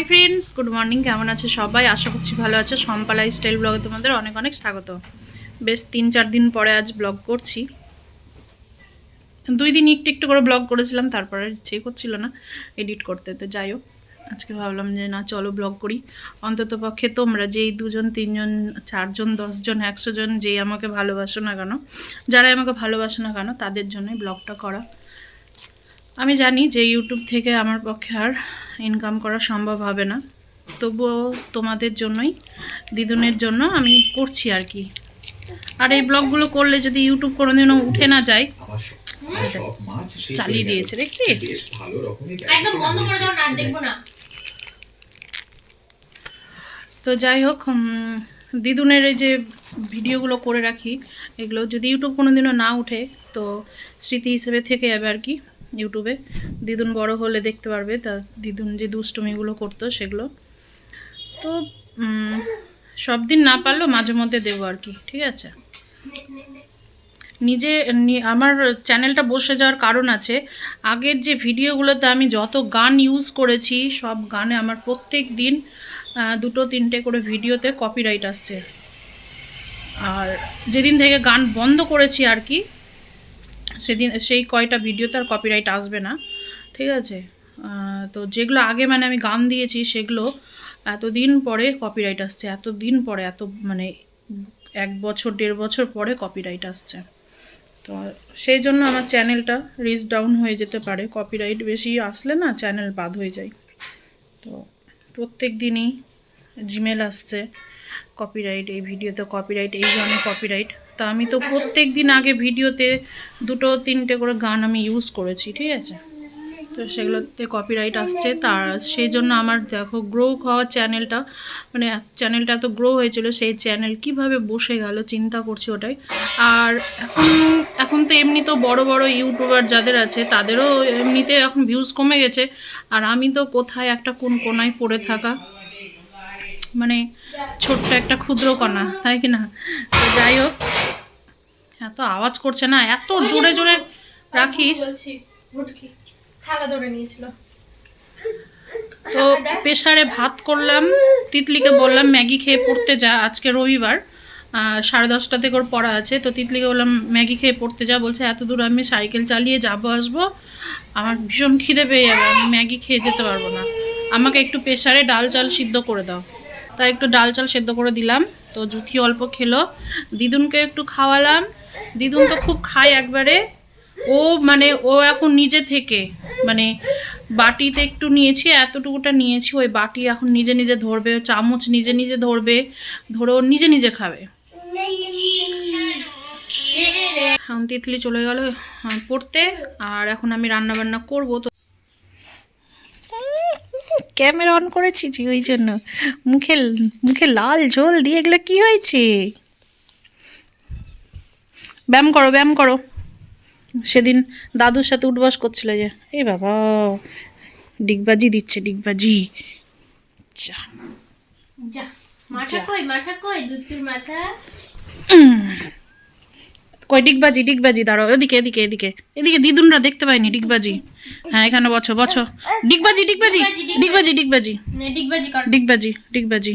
Hi friends good morning কেমন আছে সবাই? আশা করছি ভালো আছে। সম্পা লাইফস্টাইল ব্লগে তোমাদের অনেক অনেক স্বাগত। বেশ তিন চার দিন পরে আজ ব্লগ করছি। দুই দিন একটু একটু করে ব্লগ করেছিলাম, তারপরে ইচ্ছেই করছিল না এডিট করতে। তো যাই হোক, আজকে ভাবলাম যে না, চলো ব্লগ করি। অন্তত পক্ষে তোমরা যেই দুজন, তিনজন, চারজন, দশজন, একশো জন যেই আমাকে ভালোবাসো না কেন, যারাই আমাকে ভালোবাসো না কেন, তাদের জন্যই ব্লগটা করা। আমি জানি যে ইউটিউব থেকে আমার পক্ষে আর ইনকাম করা সম্ভব হবে না তবুও তোমাদের জন্যই দিদুনের জন্য আমি করছি আর কি আর এই ব্লগগুলো করলে যদি ইউটিউব কোনোদিনও উঠে না যায় চালিয়ে দিয়েছে। দেখছিস? তো যাই হোক দিদুনের এই যে ভিডিওগুলো করে রাখি এগুলো যদি ইউটিউব কোনোদিনও না উঠে তো স্মৃতি হিসেবে থেকে যাবে আর কি ইউটিউবে। দিদুন বড় হলে দেখতে পারবে তা দিদুন যে দুষ্টুমিগুলো করতো সেগুলো। তো সব দিন না পারলেও মাঝে মধ্যে দেবো আর কি, ঠিক আছে? নিজে আমার চ্যানেলটা বসে যাওয়ার কারণ আছে, আগের যে ভিডিওগুলোতে আমি যত গান ইউজ করেছি, সব গানে আমার প্রত্যেক দিন দুটো তিনটে করে ভিডিওতে কপিরাইট আসছে। আর যেদিন থেকে গান বন্ধ করেছি আর কি সেদিন, সেই কয়টা ভিডিওতে আর কপিরাইট আসবে না, ঠিক আছে? তো যেগুলো আগে মানে আমি গান দিয়েছি সেগুলো এতদিন পরে কপিরাইট আসছে এত দিন পরে, এত মানে এক বছর, দেড় বছর পরে কপিরাইট আসছে। তো সেই জন্য আমার চ্যানেলটা রিচ ডাউন হয়ে যেতে পারে কপিরাইট বেশি আসলে না চ্যানেল বাদ হয়ে যায়। তো প্রত্যেক দিনই জিমেল আসছে কপিরাইট এই ভিডিওতে কপিরাইট এই গানে কপিরাইট তা আমি তো প্রত্যেক দিন আগে ভিডিওতে দুটো, তিনটে করে গান আমি ইউজ করেছি, ঠিক আছে? তো সেগুলোতে কপিরাইট আসছে তার সেই জন্য আমার দেখো গ্রো হওয়া চ্যানেলটা মানে চ্যানেলটা এত গ্রো হয়েছিল, সেই চ্যানেল কীভাবে বসে গেল চিন্তা করছি ওটাই। আর এখন এখন তো এমনি তো বড় বড় ইউটিউবার যাদের আছে, তাদেরও এমনিতে এখন ভিউজ কমে গেছে। আর আমি তো কোথায় একটা কোন কোনায় পড়ে থাকা? মানে ছোট্ট একটা ক্ষুদ্র কণা, তাই কি না? তো যাই হোক এত আওয়াজ করছে না এত জোরে জোরে রাখিস। থালা ধরে নিয়েছিল। তো প্রেশারে ভাত করলাম তিতলিকে বললাম ম্যাগি খেয়ে পড়তে যা আজকে রবিবার। সাড়ে দশটা থেকে ওর পড়া আছে তো তিতলিকে বললাম ম্যাগি খেয়ে পড়তে যা। বলছে এত দূর আমি সাইকেল চালিয়ে যাব আসব। আমার ভীষণ খিদে পেয়ে যাবে আমি ম্যাগি খেয়ে যেতে পারব না। আমাকে একটু প্রেশারে ডাল চাল সিদ্ধ করে দাও। তাই একটু ডাল চাল সেদ্ধ করে দিলাম তো জুথি অল্প খেলো। দিদুনকে একটু খাওয়ালাম দিদুন তো খুব খায় একবারে। ও মানে ও এখন নিজে থেকে মানে বাটিতে একটু নিয়েছি, এতটুকুটা নিয়েছি, ওই বাটি এখন নিজে নিজে ধরবে চামচ নিজে নিজে ধরবে, ধরে ও নিজে নিজে খাবে। তিতলি চলে গেল পড়তে, আর এখন আমি রান্না বান্না করব, তো ক্যামেরা অন করেছি ওই জন্য। মুখে মুখে লাল ঝোল দিয়ে এগুলো কি হয়েছে? ব্যায়াম করো ব্যায়াম করো। সেদিন দাদুর সাথে উঠবাস করছিল যে এই বাবা ডিগবাজি দিচ্ছে ডিগবাজি। যা। যা মাথা কই মাথা কই দুধের মাথা? কই ডিগবাজি ডিগবাজি দাঁড়াও এদিকে এদিকে এদিকে। এদিকে দিদুনরা দেখতে পাইনি ডিগবাজি। হ্যাঁ এখানে বছো বছো ডিগবাজি ডিগবাজি ডিগবাজি ডিগবাজি। ডিগবাজি ডিগবাজি। ডিগবাজি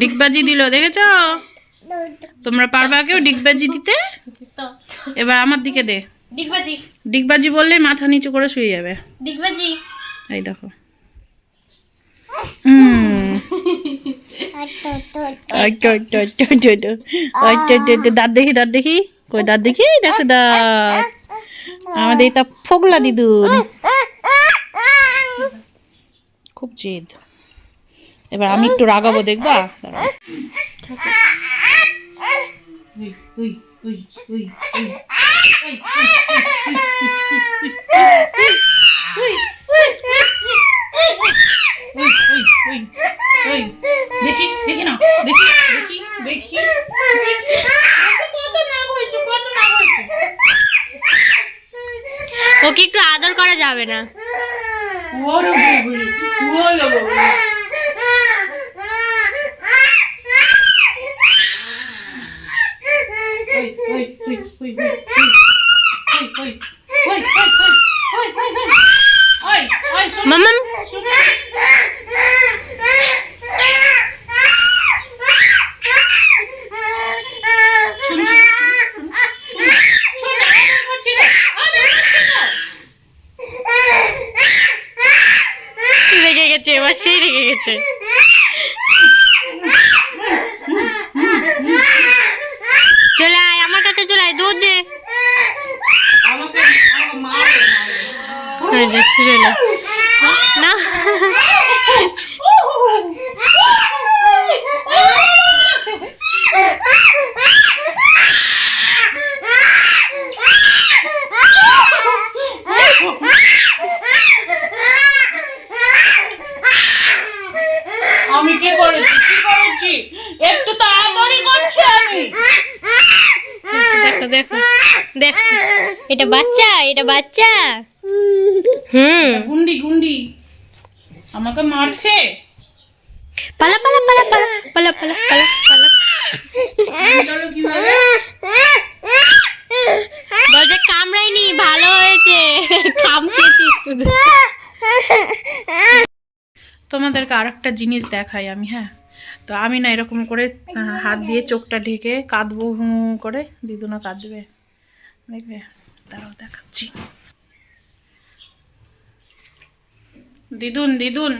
ডিগবাজি দিল দেখেছ? তোমরা পারবা কেউ ডিগবাজি দিতে? এবার আমার দিকে দে। ডিগবাজি। ডিগবাজি বললে মাথা নিচু করে শুয়ে যাবে। ডিগবাজি। এই দেখো। দাঁত দেখি দাঁত দেখি কই দাঁত দেখি? দেখো দাঁত। আমাদের এটা ফোগলা দিদুন। খুব জেদ। এবার আমি একটু রাগাবো দেখবা? দেখি দেখি না দেখি দেখি ওকে একটু আদর করা যাবে না। ওর গেছে এবার সেই রেগে গেছে। চলে আয় আমার কাছে চলে আয় দুধ দে। চলে। না। দেখো দেখো। এটা বাচ্চা এটা বাচ্চা। হুম। গুন্ডি গুন্ডি। আমাকে মারছে? পালা পালা পালা পালা পালা পালা পালা পালা। চলো কীভাবে? বলছে কামড়াইনি ভালো হয়েছে। কামড়েছিস শুধু। তোমাদেরকে আরেকটা জিনিস দেখাই আমি হ্যাঁ? তো আমি না এরকম করে হাত দিয়ে চোখটা ঢেকে কাঁদবো হু করে দিদুনা কাঁদবে। দেখবে? তারাও দেখাচ্ছি। দিদুন দিদুন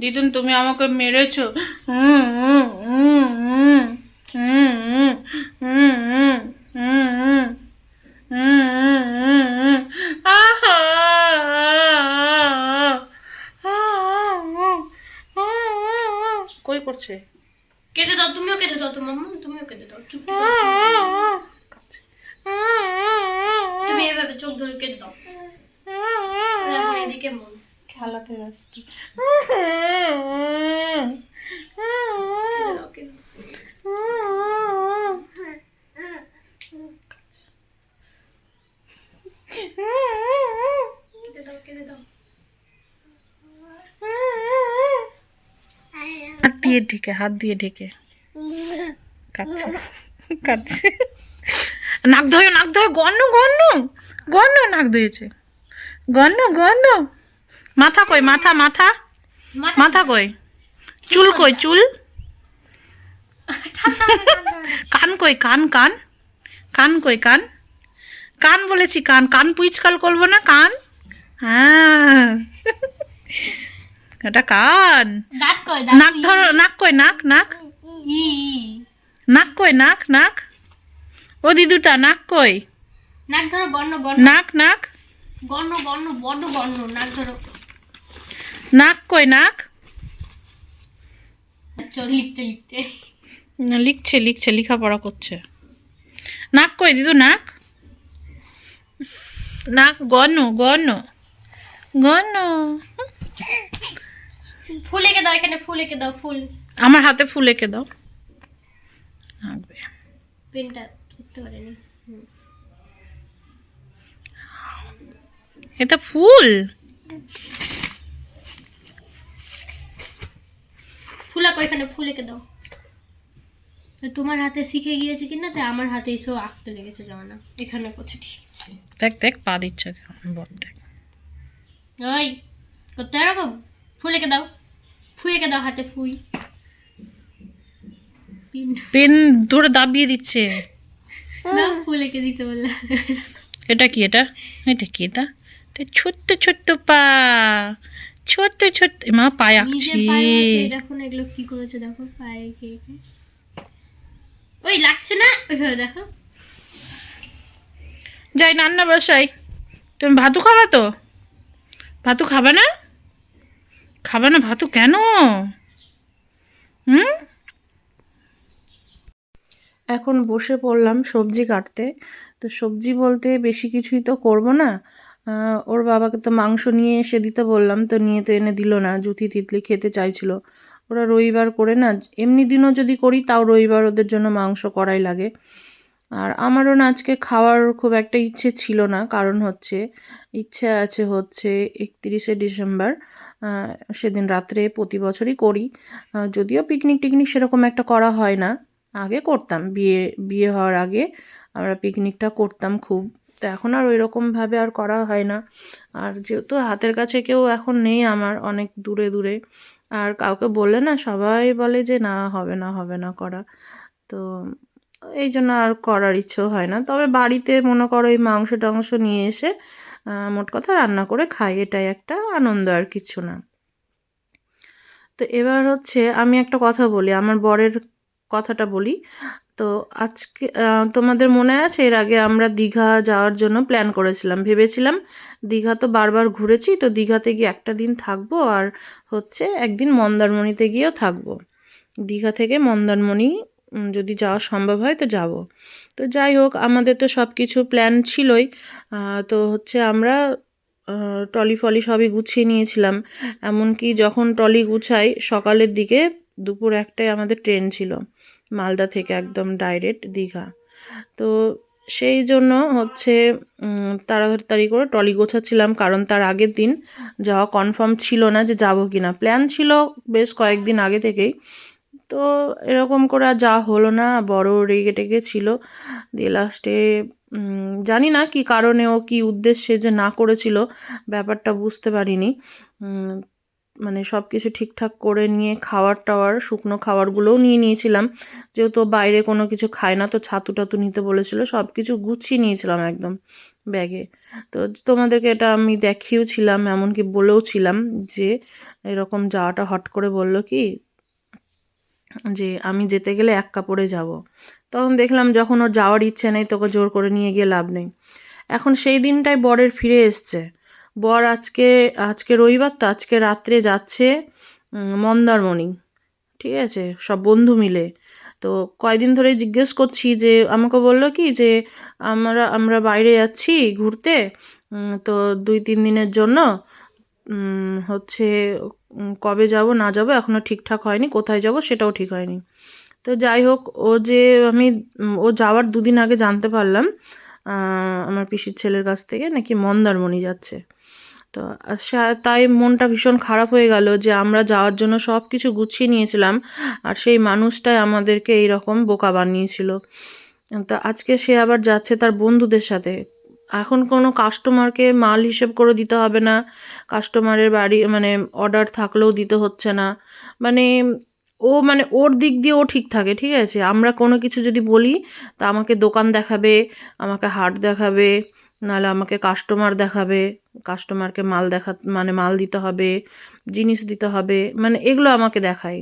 দিদুন তুমি আমাকে মেরেছো। হুম, হুম, দিয়ে ঢেকে, হাত দিয়ে ঢেকে। কাচ্ছে কাচ্ছে নাক ধোয় নাক ধোয় গন্ন গন্ন গন্ন নাক ধুয়েছে। গন্ন গন্ন মাথা কই, মাথা মাথা? মাথা কই? চুল কই, চুল? কান কই, কান কান? কান কই, কান? কান বলেছি কান কান পুইচকাল করব না, কান? হ্যাঁ। এটা কান। নাক ধর নাক কই নাক নাক। নাক কই নাক নাক। ও দিদুটা নাক কই নাক ধরো গর্ণ গর্ণ নাক নাক। গর্ণ গর্ণ বড় গর্ণ নাক ধরো। নাক কই নাক? চল লিখতে লিখতে। লিখছে লিখছে লেখাপড়া করছে। নাক কই দিদু নাক? নাক গণ গণ। গণ। ফুল এঁকে দাও এখানে ফুল এঁকে দাও ফুল। আমার হাতে ফুল এঁকে দাও। আঁকবে। পেনটা ধরতে পারেনি। এটা ফুল? ফুল আঁকো এখানে ফুল এঁকে দাও। তোমার হাতে শিখে গিয়েছে কিনা? তাই আমার হাতে এসেও আঁকতে লেগেছে জানো না? এখানে করছে ঠিক আছে। দেখ দেখ পা দিচ্ছে বল দেখ। ওই করতে এরকম ফুল এঁকে দাও। ফুই এঁকে দাও হাতে ফুই। পেন। ধরে দাবিয়ে দিচ্ছে। এঁকে দিতে এটা কি এটা? এটা কি এটা? তো ছোট্ট ছোট্ট পা। ছোট্ট ছোট্ট। মা পায়ে আঁকছি। পায়ে হাতে দেখো না এগুলো কি করেছে দেখো পায়ে এঁকে ওই লাগছে না? ওইভাবে দেখো। যাই রান্না বসাই। তুমি ভাতু খাবা তো? ভাতু খাবে না? খাবে না ভাতু কেন? হুম? এখন বসে পড়লাম সবজি কাটতে। তো সবজি বলতে বেশি কিছুই তো করব না। ওর বাবাকে তো মাংস নিয়ে এসে দিতে বললাম, তো নিয়ে তো এনে দিল না জুতি তিতলি খেতে চাইছিল। ওরা রবিবার করে না, এমনি দিনও যদি করি, তাও রবিবার ওদের জন্য মাংস করাই লাগে। আর আমারও না আজকে খাওয়ার খুব একটা ইচ্ছে ছিল না, কারণ হচ্ছে, ইচ্ছে আছে হচ্ছে একত্রিশে ডিসেম্বর। সেদিন রাত্রে প্রতি বছরই করি। যদিও পিকনিক টিকনিক সেরকম একটা করা হয় না। আগে করতাম। বিয়ে বিয়ে হওয়ার আগে আমরা পিকনিকটা করতাম খুব। তো এখন আর ওই রকমভাবে আর করা হয় না। আর যেহেতু হাতের কাছে কেউ এখন নেই আমার অনেক দূরে দূরে। আর কাউকে বললে না সবাই বলে যে, না, হবে না হবে না করা। তো এই জন্য আর করার ইচ্ছেও হয় না। তবে বাড়িতে মনে করো এই মাংস টাংস নিয়ে এসে মোট কথা রান্না করে খাই, এটাই একটা আনন্দ আর কিছু না। তো এবার হচ্ছে আমি একটা কথা বলি, আমার বরের কথাটা বলি। তো আজকে তোমাদের মনে আছে এর আগে আমরা দীঘা যাওয়ার জন্য প্ল্যান করেছিলাম। ভেবেছিলাম দীঘা তো বারবার ঘুরেছি, তো দীঘাতে গিয়ে একটা দিন থাকব আর হচ্ছে একদিন মন্দারমণিতে গিয়েও থাকব। দীঘা থেকে মন্দারমণি যদি যাওয়া সম্ভব হয় তো যাব। তো যাই হোক, আমাদের তো সব কিছু প্ল্যান ছিলই তো হচ্ছে আমরা টলি ফলি সবই গুছিয়ে নিয়েছিলাম। এমনকি যখন টলি গুছাই, সকালের দিকে দুপুর একটায় আমাদের ট্রেন ছিল, মালদা থেকে একদম ডাইরেক্ট দীঘা। তো সেই জন্য হচ্ছে তাড়াতাড়ি করে টলি গোছাচ্ছিলাম, কারণ তার আগের দিন যাওয়া কনফার্ম ছিল না যে যাব কি না প্ল্যান ছিল বেশ কয়েকদিন আগে থেকেই তো এরকম করে আর যা হলো না, বড় রেগে টেগে ছিল। দিয়ে লাস্টে জানি না কি কারণে ও কি উদ্দেশ্যে যে না করেছিল, ব্যাপারটা বুঝতে পারিনি। মানে সব কিছু ঠিকঠাক করে নিয়ে খাবার টাওয়ার, শুকনো খাবারগুলোও নিয়ে নিয়েছিলাম। যেহেতু বাইরে কোনো কিছু খায় না, তো ছাতু টাতু নিতে বলেছিল সব কিছু গুছিয়ে নিয়েছিলাম একদম ব্যাগে। তো তোমাদেরকে এটা আমি দেখিয়েও ছিলাম, এমনকি বলেও ছিলাম যে, এরকম যাওয়াটা হট করে বলল কি যে আমি যেতে গেলে এক কাপড়ে যাব। তখন দেখলাম যখন ওর যাওয়ার ইচ্ছে নেই, তোকে জোর করে নিয়ে গিয়ে লাভ নেই। এখন সেই দিনটাই বরের ফিরে এসছে। বর আজকে আজকে রবিবার তো আজকে রাত্রে যাচ্ছে মন্দারমণি। ঠিক আছে? সব বন্ধু মিলে। তো কয়দিন ধরে জিজ্ঞেস করছি যে, আমাকে বলল কি যে, আমরা আমরা বাইরে যাচ্ছি ঘুরতে তো দুই, তিন দিনের জন্য হচ্ছে কবে যাব, না যাব এখনও ঠিকঠাক হয়নি, কোথায় যাব সেটাও ঠিক হয়নি। তো যাই হোক, ও যে আমি, ও যাওয়ার দুদিন আগে জানতে পারলাম আমার পিসির ছেলের কাছ থেকে নাকি মন্দারমণি যাচ্ছে। তো তাই মনটা ভীষণ খারাপ হয়ে গেল যে আমরা যাওয়ার জন্য সব কিছু গুছিয়ে নিয়েছিলাম, আর সেই মানুষটাই আমাদেরকে এইরকম বোকা বানিয়েছিল। তো আজকে সে আবার যাচ্ছে তার বন্ধুদের সাথে। এখন কোনো কাস্টমারকে মাল হিসেব করে দিতে হবে না। কাস্টমারের বাড়ি মানে অর্ডার থাকলেও দিতে হচ্ছে না। মানে ও মানে ওর দিক দিয়ে ও ঠিক থাকে, ঠিক আছে? আমরা কোনো কিছু যদি বলি, তা আমাকে দোকান দেখাবে, আমাকে হাট দেখাবে, নাহলে আমাকে কাস্টমার দেখাবে কাস্টমারকে মাল দেখা মানে মাল দিতে হবে, জিনিস দিতে হবে মানে এগুলো আমাকে দেখায়।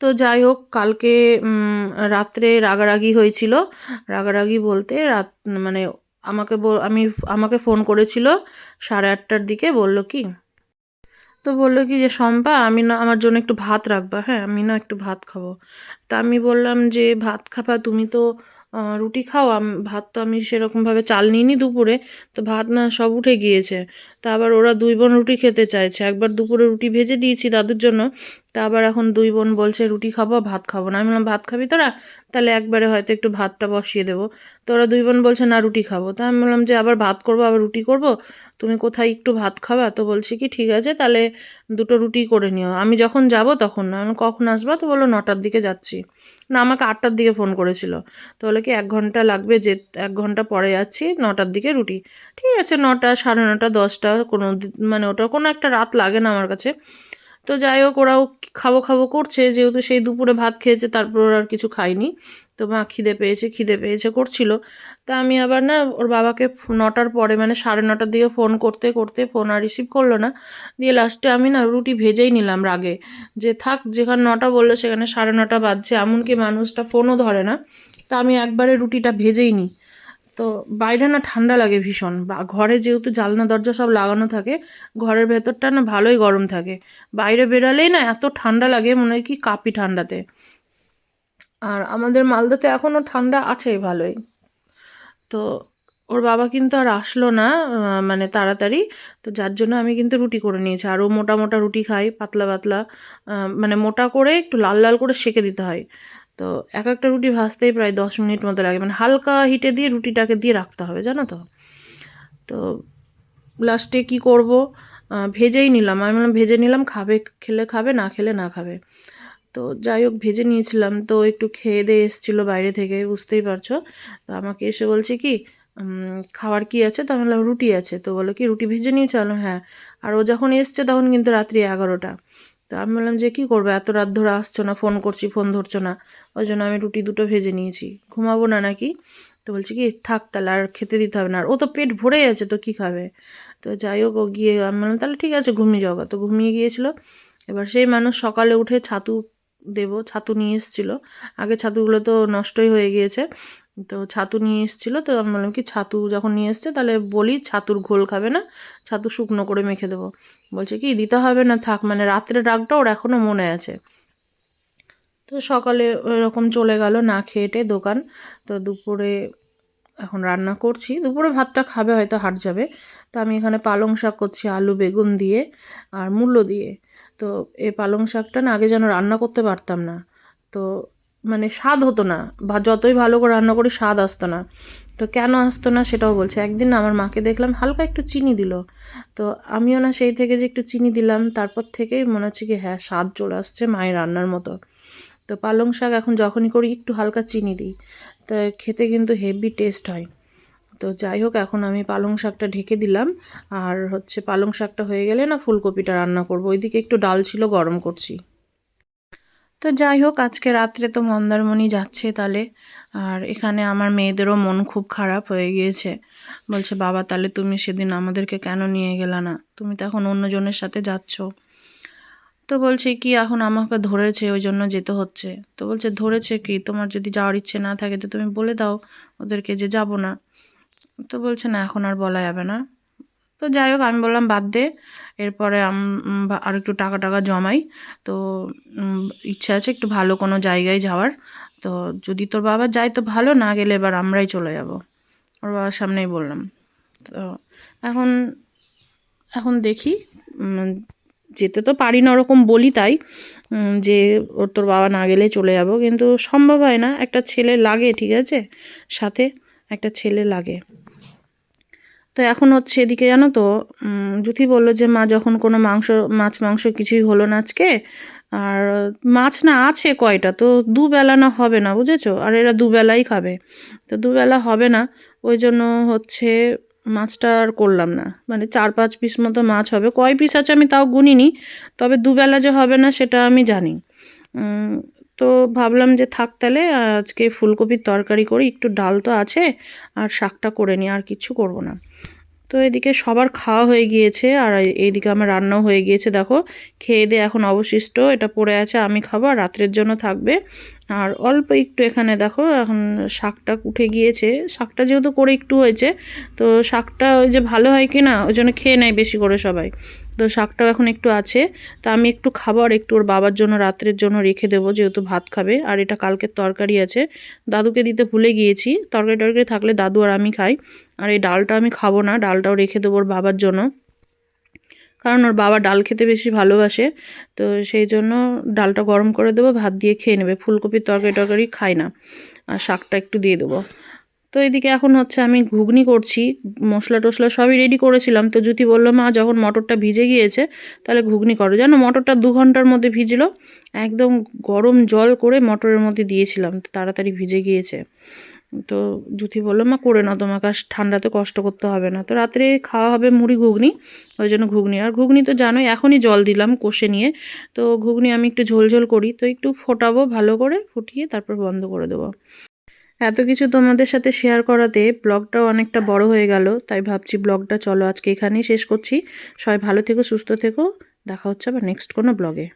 তো যাই হোক, কালকে রাত্রে রাগারাগি হয়েছিল। রাগারাগি বলতে রাত মানে আমাকে আমি আমাকে ফোন করেছিল সাড়ে আটটার দিকে, বলল কি? তো বলল কি যে, শম্পা, আমি না, আমার জন্য একটু ভাত রাখবা হ্যাঁ আমি না একটু ভাত খাব। তা আমি বললাম যে, ভাত খাবা, তুমি তো রুটি খাও ভাত তো আমি সেরকমভাবে চাল নিইনি দুপুরে, তো ভাত না সব উঠে গিয়েছে। তা আবার ওরা দুই বোন রুটি খেতে চাইছে। একবার দুপুরে রুটি ভেজে দিয়েছি দাদুর জন্য তা আবার এখন দুই বোন বলছে, রুটি খাব, ভাত খাব না। আমি বললাম, ভাত খাবি তোরা? তাহলে একবারে হয়তো একটু ভাতটা বসিয়ে দেবো। তো ওরা দুই বোন বলছে, না, রুটি খাব। তা আমি বললাম যে, আবার ভাত করব, আবার রুটি করব? তুমি কোথায় একটু ভাত খাবা? তো বলছি কি, ঠিক আছে, তাহলে দুটো রুটি করে নিও। আমি যখন যাব তখন না, আমি কখন আসবা? তো বলল, নটার দিকে যাচ্ছি। না, আমাকে আটটার দিকে ফোন করেছিল। তো বলে কি, এক ঘণ্টা লাগবে যে, এক ঘণ্টা পরে যাচ্ছি, নটার দিকে রুটি। ঠিক আছে, নটা, সাড়ে নটা, দশটা, কোনো মানে ওটা কোনো একটা রাত লাগে না আমার কাছে। তো যাই হোক ওরাও খাব খাব করছে, যেহেতু সেই দুপুরে ভাত খেয়েছে, তারপর ওরা আর কিছু খায়নি। তো মা খিদে পেয়েছে খিদে পেয়েছে, করছিল। তা আমি আবার না, ওর বাবাকে নটার পরে মানে সাড়ে নটার দিকে ফোন করতে করতে ফোন আর রিসিভ করল না। দিয়ে লাস্টে আমি না রুটি ভেজেই নিলাম রাগে। যে থাক, যেখানে নটা বলল সেখানে সাড়ে নটা বাজছে, এমনকি মানুষটা ফোনও ধরে না। তা আমি একবারে রুটিটা ভেজেই নিই। তো বাইরে না ঠান্ডা লাগে ভীষণ। বা ঘরে যেহেতু জানলা, দরজা সব লাগানো থাকে, ঘরের ভেতরটা না ভালোই গরম থাকে। বাইরে বেরালেই না এত ঠান্ডা লাগে, মনে হয় কি কাপি ঠান্ডাতে। আর আমাদের মালদাতে এখনও ঠান্ডা আছে ভালোই। তো ওর বাবা কিন্তু আর আসলো না মানে তাড়াতাড়ি। তো যার জন্য আমি কিন্তু রুটি করে নিয়েছি। আর ও মোটা মোটা রুটি খাই পাতলা পাতলা মানে মোটা করে একটু লাল লাল করে সেকে দিতে হয়। তো এক একটা রুটি ভাজতেই প্রায় দশ মিনিট মতো লাগে। মানে হালকা হিটে দিয়ে রুটিটাকে দিয়ে রাখতে হবে, জানো তো? তো লাস্টে কি করব? ভেজেই নিলাম। আমি বললাম, ভেজে নিলাম, খাবে, খেলে খাবে, না খেলে না খাবে। তো যাই হোক, ভেজে নিয়েছিলাম। তো একটু খেয়ে দিয়ে এসেছিল বাইরে থেকে, বুঝতেই পারছ? তো আমাকে এসে বলছে কি খাবার কি আছে? তো আমি বললাম, রুটি আছে। তো বলো কি, রুটি ভেজে নিয়েছো? হ্যাঁ। আর ও যখন এসছে তখন কিন্তু রাত্রি এগারোটা। তো আমি বললাম যে, কী করব? এত রাত ধরে আসছো না? ফোন করছি, ফোন ধরছো না? ওই জন্য আমি রুটি দুটো ভেজে নিয়েছি। ঘুমাবো না নাকি? তো বলছি কি, থাক তাহলে আর খেতে দিতে হবে না। আর ও তো পেট ভরে আছে তো কী খাবে? তো যাই হোক, ও গিয়ে আমি বললাম, তাহলে ঠিক আছে, ঘুমিয়ে যাও গা। তো ঘুমিয়ে গিয়েছিল। এবার সেই মানুষ সকালে উঠে ছাতু দেব, ছাতু নিয়ে এসেছিল। আগে ছাতুগুলো তো নষ্টই হয়ে গিয়েছে। তো ছাতু নিয়ে এসেছিল, তো আমি বললাম কি, ছাতু যখন নিয়ে এসছে, তাহলে বলি ছাতুর ঘোল খাবে না, ছাতু শুকনো করে মেখে দেবো। বলছে কি, দিতে হবে না, থাক মানে রাত্রে রাগটা ওর এখনও মনে আছে। তো সকালে এরকম চলে গেল, না খেয়েটে দোকান। তো দুপুরে এখন রান্না করছি। দুপুরে ভাতটা খাবে, হয়তো হাট যাবে। তো আমি এখানে পালং শাক করছি, আলু, বেগুন দিয়ে আর মূল্য দিয়ে। তো এই পালং শাকটা না, আগে যেন রান্না করতে পারতাম না। তো মানে স্বাদ হতো না বা যতই ভালো করে রান্না করি স্বাদ আসতো না। তো কেন আসতো না সেটাও বলছে। একদিন আমার মাকে দেখলাম হালকা একটু চিনি দিল। তো আমিও না সেই থেকে যে একটু চিনি দিলাম, তারপর থেকেই মনে হচ্ছে কি হ্যাঁ স্বাদ চলে আসছে মায়ের রান্নার মতো। তো পালং শাক এখন যখনই করি একটু হালকা চিনি দিই। তো খেতে কিন্তু হেভি টেস্ট হয়। তো যাই হোক, এখন আমি পালং শাকটা ঢেকে দিলাম। আর হচ্ছে পালং শাকটা হয়ে গেলে না ফুলকপিটা রান্না করব। ওইদিকে একটু ডাল ছিল গরম করছি। তো যাই হোক, আজকে রাত্রে তো মন্দারমণি যাচ্ছে তাহলে আর এখানে আমার মেয়েদেরও মন খুব খারাপ হয়ে গিয়েছে। বলছে, বাবা তাহলে তুমি সেদিন আমাদেরকে কেন নিয়ে গেলা না? তুমি তো এখন অন্যজনের সাথে যাচ্ছ। তো বলছে, কি এখন আমাকে ধরেছে? ওই জন্য যেতে হচ্ছে। তো বলছে, ধরেছে কি? তোমার যদি যাওয়ার ইচ্ছে না থাকে তো তুমি বলে দাও, ওদেরকে যে যাব না। তো বলছে, না, এখন আর বলা যাবে না। তো যাই হোক, আমি বললাম বাদ দে। এরপরে আর একটু টাকা টাকা জমাই। তো ইচ্ছা আছে একটু ভালো কোনো জায়গায় যাওয়ার। তো যদি তোর বাবা যায় তো ভালো, না গেলে এবার আমরাই চলে যাব। ওর বাবার সামনেই বললাম। তো এখন এখন দেখি যেতে তো পারি না ওরকম বলি তাই যে ওর তোর বাবা না গেলে চলে যাব। কিন্তু সম্ভব হয় না, একটা ছেলে লাগে, ঠিক আছে? সাথে একটা ছেলে লাগে। তো এখন হচ্ছে এদিকে জানো তো জুথি বলল যে, মা, যখন কোনো মাংস, মাছ, মাংস কিছুই হলো না আজকে, আর মাছ না আছে কয়টা, তো দুবেলা না হবে না, বুঝেছ? আর এরা দুবেলাই খাবে। তো দুবেলা হবে না, ওই জন্য হচ্ছে মাছটা আর করলাম না। মানে চার, পাঁচ পিস মতো মাছ হবে। কয় পিস আছে আমি তাও গুনিনি, তবে দুবেলা যে হবে না সেটা আমি জানি। তো ভাবলাম যে থাক তাহলে, আজকে ফুলকপির তরকারি করি, একটু ডাল তো আছে, আর শাকটা করে নিই, আর কিছু করব না। তো এদিকে সবার খাওয়া হয়ে গিয়েছে, আর এইদিকে আমার রান্নাও হয়ে গিয়েছে, দেখো। খেয়ে দিয়ে এখন অবশিষ্ট, এটা পড়ে আছে, আমি খাব, আর রাত্রের জন্য থাকবে। আর অল্প একটু এখানে দেখো, এখন শাকটা উঠে গিয়েছে, শাকটা যেহেতু করে একটু হয়েছে, তো শাকটা ওই যে ভালো হয় কি না ওই জন্য খেয়ে নেয় বেশি করে সবাই। তো শাকটাও এখন একটু আছে। তা আমি একটু খাব আর একটু ওর বাবার জন্য, রাত্রের জন্য রেখে দেবো, যেহেতু ভাত খাবে। আর এটা কালকের তরকারি আছে। দাদুকে দিতে ভুলে গিয়েছি। তরকারি টরকারি থাকলে দাদু আর আমি খাই। আর এই ডালটা আমি খাব না, ডালটাও রেখে দেবো ওর বাবার জন্য। কারণ ওর বাবা ডাল খেতে বেশি ভালোবাসে। তো সেই জন্য ডালটা গরম করে দেবো, ভাত দিয়ে খেয়ে নেবে। ফুলকপির তরকারি টরকারি খায় না। আর শাকটা একটু দিয়ে দেবো। তো এদিকে এখন হচ্ছে আমি ঘুগনি করছি, মশলা টশলা সবই রেডি করেছিলাম। তো জুতি বলল, মা, যখন মটরটা ভিজে গিয়েছে, তাহলে ঘুগনি করো। জানো, মটরটা দু ঘণ্টার মধ্যে ভিজলো, একদম গরম জল করে মটরের মধ্যে দিয়েছিলাম তাড়াতাড়ি ভিজে গিয়েছে। তো জুথি বলল, মা, করে নাও তোমাকে, আর ঠান্ডাতে কষ্ট করতে হবে না। তো রাত্রে খাওয়া হবে মুড়ি ঘুগনি, ওই জন্য ঘুগনি। আর ঘুগনি তো জানোই, এখনই জল দিলাম কষে নিয়ে, তো ঘুগনি আমি একটু ঝোল ঝোল করি, তো একটু ফোটাবো ভালো করে, ফুটিয়ে তারপর বন্ধ করে দেবো। এত কিছু তোমাদের সাথে শেয়ার করাতে ব্লগটাও অনেকটা বড় হয়ে গেল, তাই ভাবছি ব্লগটা চলো আজকে এখানেই শেষ করছি। সবাই ভালো থেকো, সুস্থ থেকো। দেখা হচ্ছে আবার নেক্সট কোনো ব্লগে।